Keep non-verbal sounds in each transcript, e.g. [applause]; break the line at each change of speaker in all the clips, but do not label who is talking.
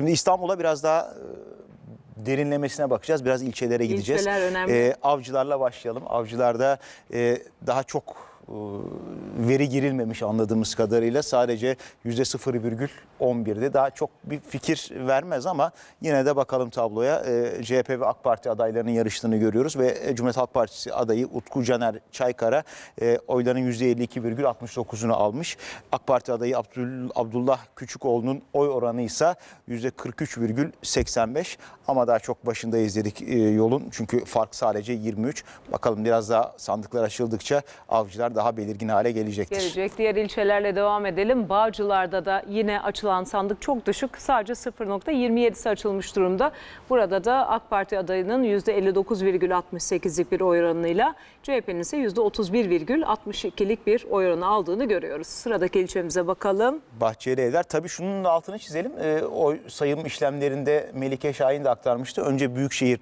Şimdi İstanbul'a biraz daha e, derinlemesine bakacağız. Biraz ilçelere gideceğiz.
İlçeler önemli.
E, avcılarla başlayalım. Avcılarda e, daha çok veri girilmemiş anladığımız kadarıyla sadece %0,11'de daha çok bir fikir vermez ama yine de bakalım tabloya. E, CHP ve AK Parti adaylarının yarıştığını görüyoruz ve e, Cumhuriyet Halk Partisi adayı Utku Caner Çaykara e, oyların %52,69'unu almış. AK Parti adayı Abdullah Küçükoğlu'nun oy oranı ise %43,85 ama daha çok başında izledik e, yolun çünkü fark sadece 23. Bakalım biraz daha sandıklar açıldıkça avcılar daha belirgin hale gelecektir.
Gelecek. Diğer ilçelerle devam edelim. Bağcılar'da da yine açılan sandık çok düşük. Sadece 0.27'si açılmış durumda. Burada da AK Parti adayının %59,68'lik bir oy oranıyla CHP'nin ise %31,62'lik bir oy oranı aldığını görüyoruz. Sıradaki ilçemize bakalım.
Bahçeli Evler. Tabii şunun da altını çizelim. E, oy sayım işlemlerinde Melike Şahin de aktarmıştı. Önce Büyükşehir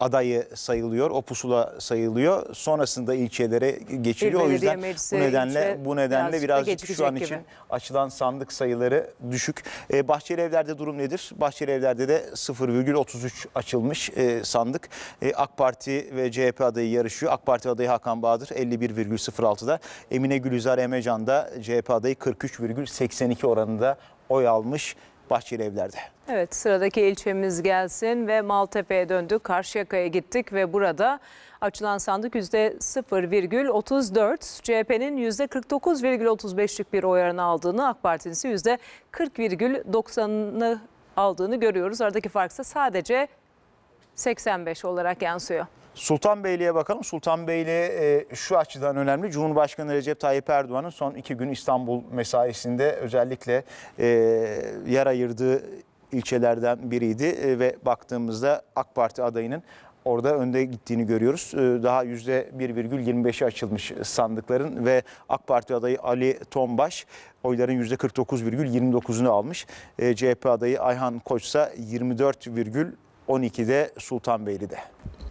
adayı sayılıyor, o pusula sayılıyor. Sonrasında ilçelere geçiliyor. O yüzden bu nedenle bu nedenle
birazcık
şu an
gibi.
için açılan sandık sayıları düşük. E, Bahçeli Evler'de durum nedir? Bahçeli Evler'de de 0,33 açılmış e, sandık. E, AK Parti ve CHP adayı yarışıyor. AK Parti adayı Hakan Bahadır 51,06'da. Emine Gülizar Emecan da CHP adayı 43,82 oranında oy almış Bahçeli Evler'de.
Evet sıradaki ilçemiz gelsin ve Maltepe'ye döndük. Karşıyaka'ya gittik ve burada açılan sandık %0,34. CHP'nin %49,35'lik bir oy oranı aldığını, AK Parti'nin ise %40,90'ını aldığını görüyoruz. Aradaki fark ise sadece 85 olarak yansıyor.
Sultanbeyli'ye bakalım. Sultanbeyli e, şu açıdan önemli. Cumhurbaşkanı Recep Tayyip Erdoğan'ın son iki gün İstanbul mesaisinde özellikle e, yer ayırdığı ilçelerden biriydi. E, ve baktığımızda AK Parti adayının orada önde gittiğini görüyoruz. E, daha %1,25'i açılmış sandıkların ve AK Parti adayı Ali Tombaş oyların %49,29'unu almış. E, CHP adayı Ayhan Koç ise 24,12'de Sultanbeyli'de.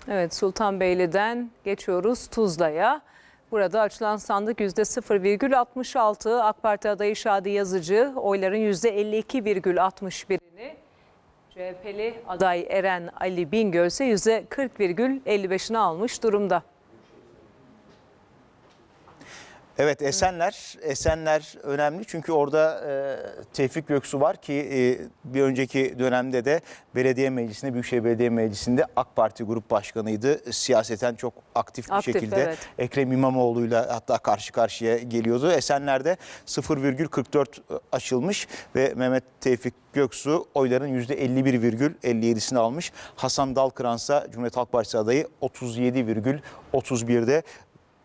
Evet Sultanbeyli'den geçiyoruz Tuzla'ya. Burada açılan sandık %0,66. AK Parti adayı Şadi Yazıcı oyların %52,61'ini. CHP'li aday Eren Ali Bingöl ise %40,55'ini almış durumda.
Evet Esenler, Esenler önemli çünkü orada e, Tevfik Göksu var ki e, bir önceki dönemde de belediye meclisinde, Büyükşehir Belediye Meclisi'nde AK Parti grup başkanıydı. Siyaseten çok aktif bir
Aktif,
şekilde
evet.
Ekrem İmamoğlu'yla hatta karşı karşıya geliyordu. Esenler'de 0,44 açılmış ve Mehmet Tevfik Göksu oyların %51,57'sini almış. Hasan Dalkıransa Cumhuriyet Halk Partisi adayı 37,31'de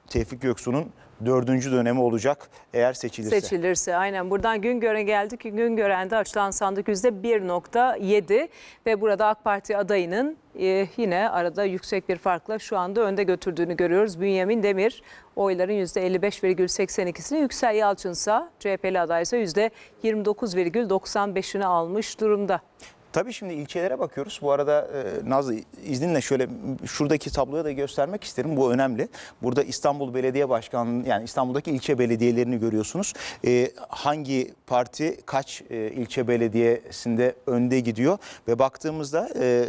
Tevfik Göksu'nun dördüncü dönemi olacak eğer seçilirse.
Seçilirse aynen buradan Güngören'e geldik. Güngören'de açılan sandık %1.7 ve burada AK Parti adayının e, yine arada yüksek bir farkla şu anda önde götürdüğünü görüyoruz. Bünyamin Demir oyların %55,82'sini Yüksel Yalçınsa CHP'li aday ise %29,95'ini almış durumda.
Tabii şimdi ilçelere bakıyoruz. Bu arada e, Nazlı izninle şöyle şuradaki tabloya da göstermek isterim. Bu önemli. Burada İstanbul Belediye Başkanlığı yani İstanbul'daki ilçe belediyelerini görüyorsunuz. E, hangi parti kaç e, ilçe belediyesinde önde gidiyor ve baktığımızda e,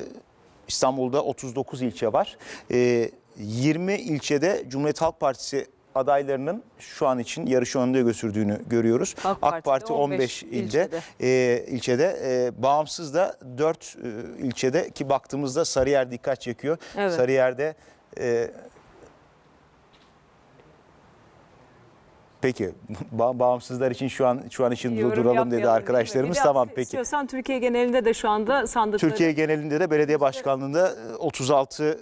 İstanbul'da 39 ilçe var. E, 20 ilçede Cumhuriyet Halk Partisi adaylarının şu an için yarışı önde götürdüğünü görüyoruz.
AK
AK, Parti 15,
15
ilde,
ilçede.
e, ilçede e, bağımsız da 4 e, ilçede ki baktığımızda Sarıyer dikkat çekiyor.
Evet.
Sarıyer'de e, Peki [laughs] ba- bağımsızlar için şu an şu an için
Yorum
duralım dedi arkadaşlarımız. Tamam peki.
İstiyorsan Türkiye genelinde de şu anda sandıkları
Türkiye genelinde de belediye başkanlığında e, 36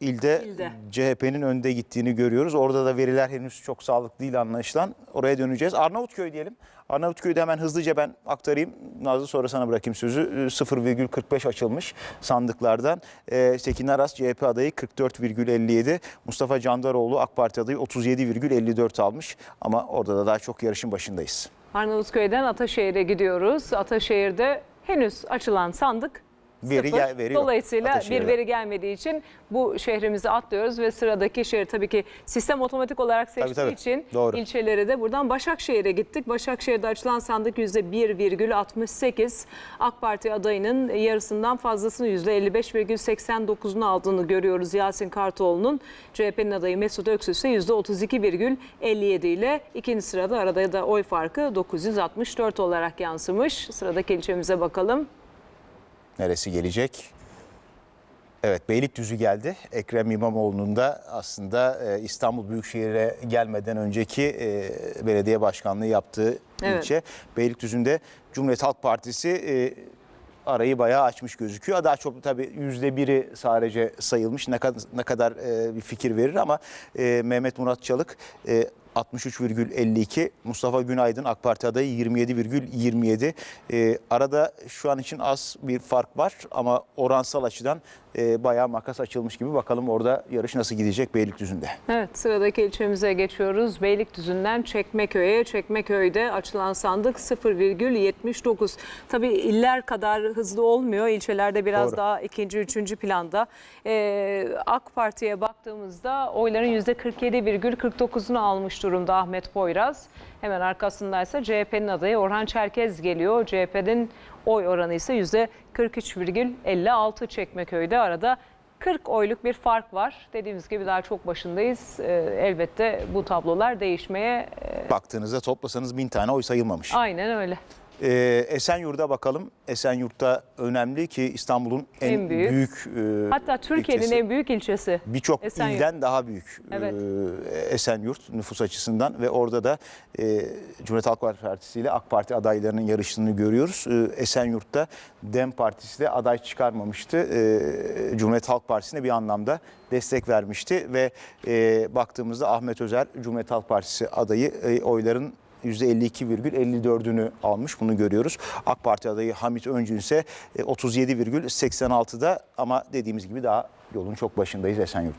ilde,
İlde.
CHP'nin önde gittiğini görüyoruz. Orada da veriler henüz çok sağlıklı değil anlaşılan. Oraya döneceğiz. Arnavutköy diyelim. Arnavutköy'de hemen hızlıca ben aktarayım. Nazlı sonra sana bırakayım sözü. E, 0,45 açılmış sandıklardan. E, Tekin Aras CHP adayı 44,57. Mustafa Candaroğlu AK Parti adayı 37,54 almış. Ama orada da daha çok yarışın başındayız.
Arnavutköy'den Ataşehir'e gidiyoruz. Ataşehir'de henüz açılan sandık
Veri
sıfır.
gel- veri.
Dolayısıyla
Ataşehir'de.
bir veri gelmediği için bu şehrimizi atlıyoruz ve sıradaki şehir tabii ki sistem otomatik olarak seçtiği
tabii.
için
Doğru.
ilçeleri de buradan Başakşehir'e gittik. Başakşehir'de açılan sandık %1,68. AK Parti adayının yarısından fazlasını %55,89'unu aldığını görüyoruz Yasin Kartoğlu'nun. CHP'nin adayı Mesut Öksüz ise %32,57 ile ikinci sırada arada da oy farkı 964 olarak yansımış. Sıradaki ilçemize bakalım.
Neresi gelecek? Evet Beylikdüzü geldi. Ekrem İmamoğlu'nun da aslında e, İstanbul Büyükşehir'e gelmeden önceki e, belediye başkanlığı yaptığı
Evet.
ilçe. Beylikdüzü'nde Cumhuriyet Halk Partisi e, arayı bayağı açmış gözüküyor. Daha çok tabii yüzde biri sadece sayılmış. Ne kadar, ne kadar bir fikir verir ama Mehmet Murat Çalık 63,52. Mustafa Günaydın AK Parti adayı 27,27. E, arada şu an için az bir fark var ama oransal açıdan e, bayağı makas açılmış gibi. Bakalım orada yarış nasıl gidecek Beylikdüzü'nde.
Evet sıradaki ilçemize geçiyoruz. Beylikdüzü'nden Çekmeköy'e. Çekmeköy'de açılan sandık 0,79. Tabii iller kadar hızlı olmuyor. İlçelerde biraz
Doğru.
daha ikinci, üçüncü planda. Ee, AK Parti'ye baktığımızda oyların %47,49'unu almış durumda Ahmet Poyraz. Hemen arkasındaysa CHP'nin adayı Orhan Çerkez geliyor. CHP'nin oy oranı ise %43,56 Çekmeköy'de. Arada 40 oyluk bir fark var. Dediğimiz gibi daha çok başındayız. Ee, elbette bu tablolar değişmeye e,
Baktığınızda toplasanız bin tane oy sayılmamış.
aynen öyle.
Ee, Esenyurt'a bakalım. Esenyurt'ta önemli ki İstanbul'un en,
En büyük.
büyük, e,
Hatta Türkiye'nin en büyük ilçesi.
birçok ilden daha büyük
Evet.
e, Esenyurt nüfus açısından ve orada da e, Cumhuriyet Halk Partisi ile AK Parti adaylarının yarışını görüyoruz. E, Esenyurt'ta DEM Partisi de aday çıkarmamıştı. E, Cumhuriyet Halk Partisi'ne bir anlamda destek vermişti ve e, baktığımızda Ahmet Özer Cumhuriyet Halk Partisi adayı e, oyların %52,54'ünü almış bunu görüyoruz. AK Parti adayı Hamit Öncü ise e, 37,86'da ama dediğimiz gibi daha yolun çok başındayız Esenyurt'ta.